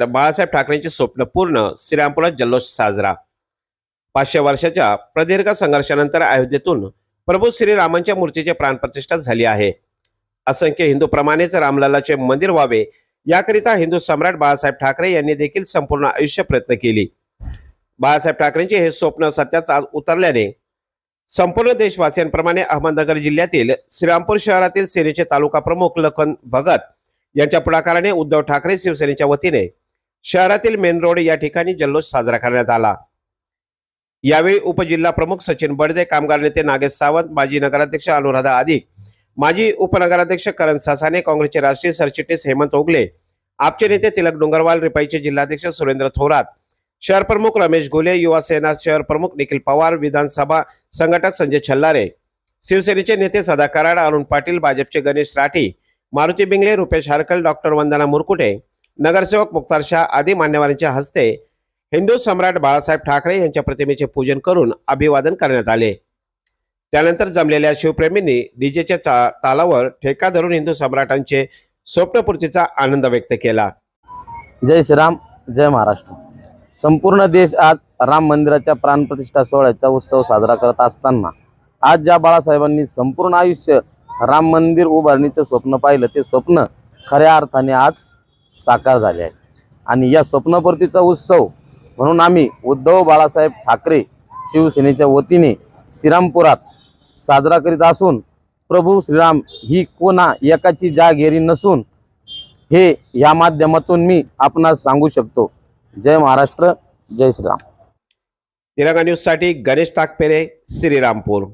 Doctor Balasaheb ठाकरेंचे स्वप्न पूर्ण श्रीरामपुरात जल्लोष साजरा. पाचशे वर्षाच्या प्रदीर्घ संघर्षानंतर अयोध्येतून प्रभू श्रीरामांच्या मूर्तीची प्राणप्रतिष्ठा झाली आहे. असंख्य हिंदूप्रमाणेच रामलालाचे मंदिर व्हावे याकरिता हिंदू सम्राट बाळासाहेब ठाकरे यांनी देखील संपूर्ण आयुष्य प्रयत्न केली. बाळासाहेब ठाकरेंचे हे स्वप्न सत्यात आज उतरल्याने संपूर्ण देशवासियांप्रमाणे अहमदनगर जिल्ह्यातील श्रीरामपूर शहरातील सेनेचे तालुका प्रमुख लखन भगत यांच्या पुढाकाराने उद्धव ठाकरे शिवसेनेच्या वतीने शहरातील मेन रोड या ठिकाणी जल्लोष साजरा करण्यात आला. यावेळी उपजिल्हा प्रमुख सचिन बडदे कामगार नेते नागेश सावंत माजी नगराध्यक्ष अनुराधा आदिक माजी उपनगराध्यक्ष करण सासाने काँग्रेसचे राष्ट्रीय सरचिटणीस हेमंत ओगले आपचे नेते तिलक डोंगरवाल रिपाईचे जिल्हाध्यक्ष सुरेंद्र थोरात शहर प्रमुख रमेश गोले युवा सेना शहर प्रमुख निखिल पवार विधानसभा संघटक संजय छल्लारे शिवसेनेचे नेते सदा कराड अरुण पाटील भाजपचे गणेश राठी मारुती बिंगले रुपेश हरकल डॉक्टर वंदना मुरकुटे नगरसेवक मुक्तार शाह आदी मान्यवरांच्या हस्ते हिंदू सम्राट बाळासाहेब ठाकरे यांच्या प्रतिमेचे पूजन करून अभिवादन करण्यात आले. त्यानंतर जमलेल्या शिवप्रेमींनी डीजेच्या चा- तालावर ठेका धरून हिंदू सम्राटांचे स्वप्नपूर्तीचा आनंद व्यक्त केला. जय श्रीराम जय महाराष्ट्र. संपूर्ण देश आज राम मंदिराच्या प्राणप्रतिष्ठा सोहळ्याचा उत्सव साजरा करत असताना आज ज्या बाळासाहेबांनी संपूर्ण आयुष्य राम मंदिर उभारणीचं स्वप्न पाहिलं ते स्वप्न खऱ्या अर्थाने आज साकार झाले आहे आणि या स्वप्नपूर्तीचा उत्सव म्हणून आम्ही उद्धव बाळासाहेब ठाकरे शिवसेनेच्या वतीने श्रीरामपुरात साजरा करीत असून प्रभू श्रीराम ही कोणा एकाची जागेरी नसून हे या माध्यमातून मी आपणास सांगू शकतो. जय महाराष्ट्र जय श्रीराम. तिरंगा न्यूजसाठी गणेश ताकपेरे श्रीरामपूर.